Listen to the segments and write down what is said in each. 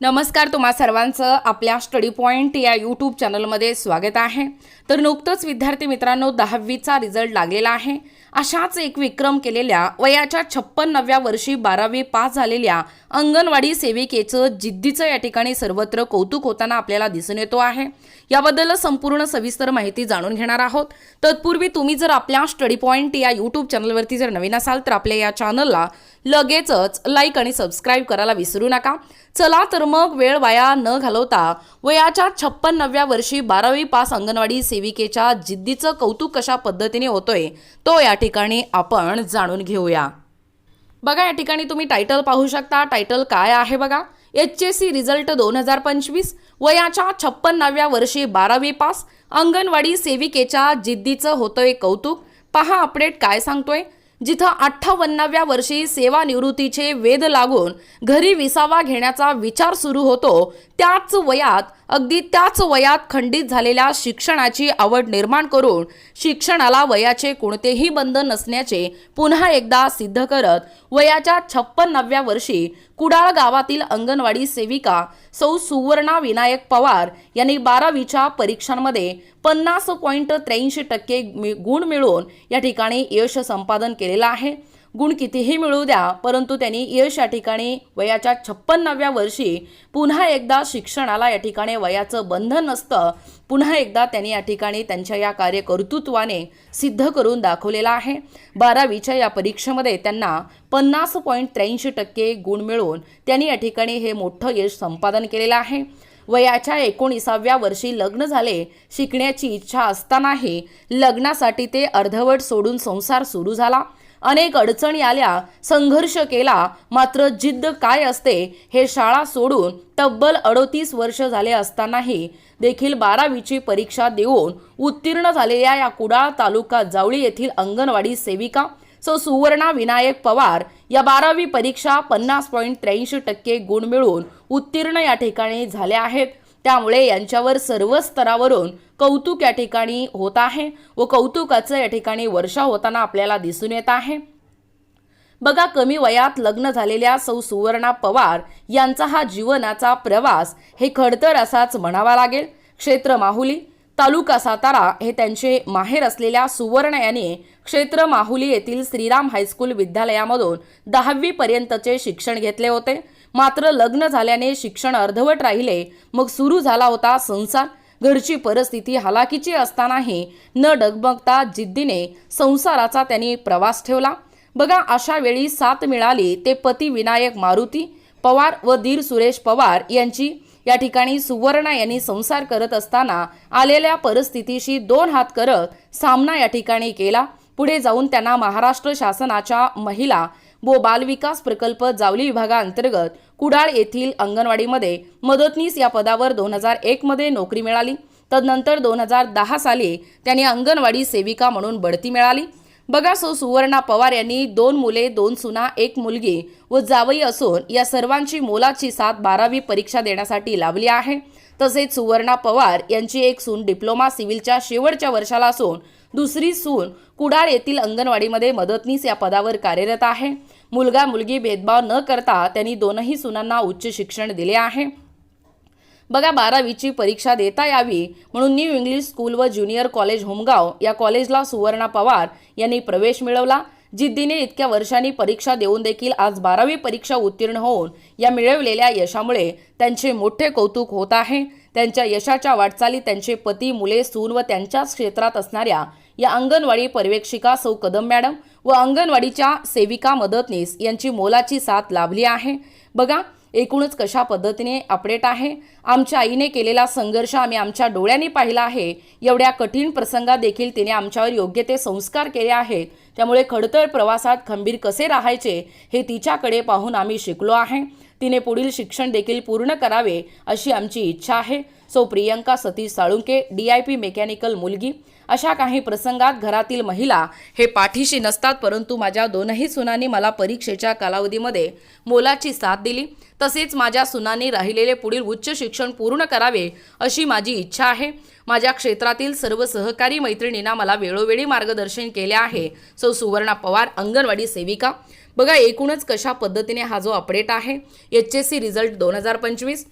नमस्कार तुम्हा सर्वांचं आपल्या स्टडी पॉईंट या यूट्यूब चॅनलमध्ये स्वागत आहे. तर नुकतंच विद्यार्थी मित्रांनो दहावीचा रिझल्ट लागलेला आहे. अशाच एक विक्रम केलेल्या वयाच्या छप्पन्नव्या वर्षी बारावी पास झालेल्या अंगणवाडी सेविकेचं जिद्दीचं या ठिकाणी सर्वत्र कौतुक होताना आपल्याला दिसून येतो आहे. याबद्दल संपूर्ण सविस्तर माहिती जाणून घेणार आहोत. तत्पूर्वी तुम्ही जर आपल्या स्टडी पॉईंट या यूट्यूब चॅनलवरती जर नवीन असाल तर आपल्या या चॅनलला लगेचच लाईक आणि सबस्क्राईब करायला विसरू नका. चला तर मग वेळ वाया न घालवता वयाच्या छप्पन्नव्या वर्षी बारावी पास अंगणवाडी सेविकेच्या जिद्दीचं कौतुक कशा पद्धतीने होतोय तो या ठिकाणी आपण जाणून घेऊया. बघा या ठिकाणी तुम्ही टायटल पाहू शकता. टायटल काय आहे बघा? एच एस सी रिझल्ट दोन हजार पंचवीस वयाच्या छप्पन्नाव्या वर्षी बारावी पास अंगणवाडी सेविकेच्या जिद्दीचं होतंय कौतुक. पहा अपडेट काय सांगतोय? जिथं अठ्ठावन्नाव्या वर्षी सेवानिवृत्तीचे वेध लागून घरी विसावा घेण्याचा विचार सुरू होतो त्याच वयात अगदी त्याच वयात खंडित झालेल्या शिक्षणाची आवड निर्माण करून शिक्षणाला वयाचे कोणतेही बंधन नसण्याचे पुन्हा एकदा सिद्ध करत वयाच्या छप्पन्नाव्या वर्षी कुडाळ गावातील अंगणवाडी सेविका सौ सुवर्णा विनायक पवार यांनी बारावीच्या परीक्षांमध्ये पन्नास पॉईंट त्र्याऐंशी टक्के गुण मिळवून या ठिकाणी यश संपादन केलेलं आहे. गुण कितीही मिळू द्या परंतु त्यांनी यश या ठिकाणी वयाच्या छप्पन्नाव्या वर्षी पुन्हा एकदा शिक्षणाला या ठिकाणी वयाचं बंधन नसतं. पुन्हा एकदा त्यांनी या ठिकाणी त्यांच्या या कार्यकर्तृत्वाने सिद्ध करून दाखवलेलं आहे. बारावीच्या या परीक्षेमध्ये त्यांना पन्नास पॉईंट त्र्याऐंशी टक्के गुण मिळवून त्यांनी या ठिकाणी हे मोठं यश संपादन केलेलं आहे. वयाच्या एकोणीसाव्या वर्षी लग्न झाले शिकण्याची इच्छा असतानाही लग्नासाठी ते अर्धवट सोडून संसार सुरू झाला. अनेक अडचणी आल्या. संघर्ष केला. मात्र जिद्द काय असते हे शाळा सोडून तब्बल अडोतीस वर्ष झाले असतानाही देखील बारावीची परीक्षा देऊन उत्तीर्ण झालेल्या या कुडाळ तालुका जावळी येथील अंगणवाडी सेविका सो सुवर्णा विनायक पवार या बारावी परीक्षा पन्नास पॉईंट त्र्याऐंशी टक्के गुण मिळवून उत्तीर्ण या ठिकाणी झाल्या आहेत. त्यामुळे यांच्यावर सर्व स्तरावरून कौतुक या ठिकाणी होत आहे व कौतुकाचं या ठिकाणी वर्षा होताना आपल्याला दिसून येत आहे. बघा कमी वयात लग्न झालेल्या सौ सुवर्णा पवार यांचा हा जीवनाचा प्रवास हे खडतर असाच म्हणावा लागेल. क्षेत्र माहुली तालुका सातारा हे त्यांचे माहेर असलेल्या सुवर्ण यांनी क्षेत्र माहुली येथील श्रीराम हायस्कूल विद्यालयामधून दहावीपर्यंतचे शिक्षण घेतले होते. मात्र लग्न झाल्याने शिक्षण अर्धवट राहिले मग सुरू झाला होता संसार. घरची परिस्थिती हालाकीची असतानाही न डगमगता जिद्दीने संसाराचा त्यांनी प्रवास ठेवला. बघा अशा वेळी साथ मिळाली ते पती विनायक मारुती पवार व धीर सुरेश पवार यांची. या ठिकाणी सुवर्णा यांनी संसार करत असताना आलेल्या परिस्थितीशी दोन हात करत सामना या ठिकाणी केला. पुढे जाऊन त्यांना महाराष्ट्र शासनाच्या महिला व बालविकास प्रकल्प जावली विभागाअंतर्गत कुडाळ येथील अंगणवाडीमध्ये मदतनीस या पदावर दोन हजार एकमध्ये नोकरी मिळाली. तदनंतर दोन हजार दहा साली त्यांनी अंगणवाडी सेविका म्हणून बढती मिळाली. बघा सो सुवर्णा पवार यांनी दोन मुले दोन सुना एक मुलगी व जावई असून या सर्वांची मोलाची साथ बारावी परीक्षा देण्यासाठी लावली आहे. तसेच सुवर्णा पवार यांची एक सून डिप्लोमा सिव्हिलच्या शेवटच्या वर्षाला असून दुसरी सून कुडाळ येथील अंगणवाडीमध्ये मदतनीस या पदावर कार्यरत आहे. मुलगा मुलगी भेदभाव न करता त्यांनी दोनही सुनांना उच्च शिक्षण दिले आहे. बघा बारावीची परीक्षा देता यावी म्हणून न्यू इंग्लिश स्कूल व ज्युनियर कॉलेज होमगाव या कॉलेजला सुवर्णा पवार यांनी प्रवेश मिळवला. जिद्दीने इतक्या वर्षांनी परीक्षा देऊन देखील आज बारावी परीक्षा उत्तीर्ण होऊन या मिळवलेल्या यशामुळे त्यांचे मोठे कौतुक होत आहे. त्यांच्या यशाच्या वाटचाली त्यांचे पती मुले सून व त्यांच्याच क्षेत्रात असणाऱ्या या अंगणवाडी पर्यवेक्षिका सौ कदम मॅडम व अंगणवाडीच्या सेविका मदतनीस यांची मोलाची साथ लाभली आहे. बघा एकूणच कशा पद्धतीने अपडेट आहे. आमच्या आईने केलेला संघर्ष आम्ही आमच्या डोळ्यांनी पाहिला आहे. एवढ्या कठीण प्रसंगात देखील तिने आमच्यावर योग्य ते संस्कार केले आहे. त्यामुळे खडतर प्रवासात खंबीर कसे राहायचे हे तिच्याकडे पाहून आम्ही शिकलो आहे. तिने पुढील शिक्षण देखील पूर्ण करावे अशी आमची इच्छा आहे. So Priyanka Satish Salunke D I P mechanical मुलगी. अशा काही प्रसंगात घरातील महिला हे पाठीशी नसतात परंतु माझ्या दोनही सुनांनी मला परीक्षेच्या कालावधीमध्ये मोलाची साथ दिली. तसेच माझ्या सुनांनी राहिलेले पुढील उच्च शिक्षण पूर्ण करावे अशी माझी इच्छा आहे. माझ्या क्षेत्रातील सर्व सहकारी मैत्रिणींना मला वेळोवेळी मार्गदर्शन केले आहे. सो सुवर्णा पवार अंगणवाडी सेविका. बघा एकूणच कशा पद्धतीने हा जो अपडेट आहे एच एस सी रिझल्ट दोन हजार पंचवीस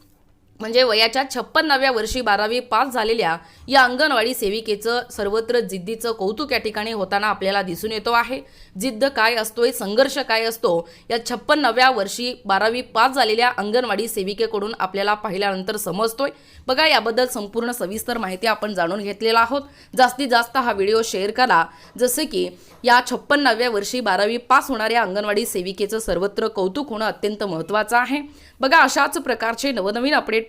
म्हणजे वयाच्या छप्पन्नाव्या वर्षी बारावी पास झालेल्या या अंगणवाडी सेविकेचं सर्वत्र जिद्दीचं कौतुक या ठिकाणी होताना आपल्याला दिसून येतो आहे. जिद्द काय असतोय संघर्ष काय असतो या छप्पन्नाव्या वर्षी बारावी पास झालेल्या अंगणवाडी सेविकेकडून आपल्याला पाहिल्यानंतर समजतोय. बघा याबद्दल संपूर्ण सविस्तर माहिती आपण जाणून घेतलेला आहोत. जास्तीत जास्त हा व्हिडिओ शेअर करा. जसे की या छप्पन्नाव्या वर्षी बारावी पास होणाऱ्या अंगणवाडी सेविकेचं सर्वत्र कौतुक होणं अत्यंत महत्त्वाचं आहे. बघा अशाच प्रकारचे नवनवीन अपडेट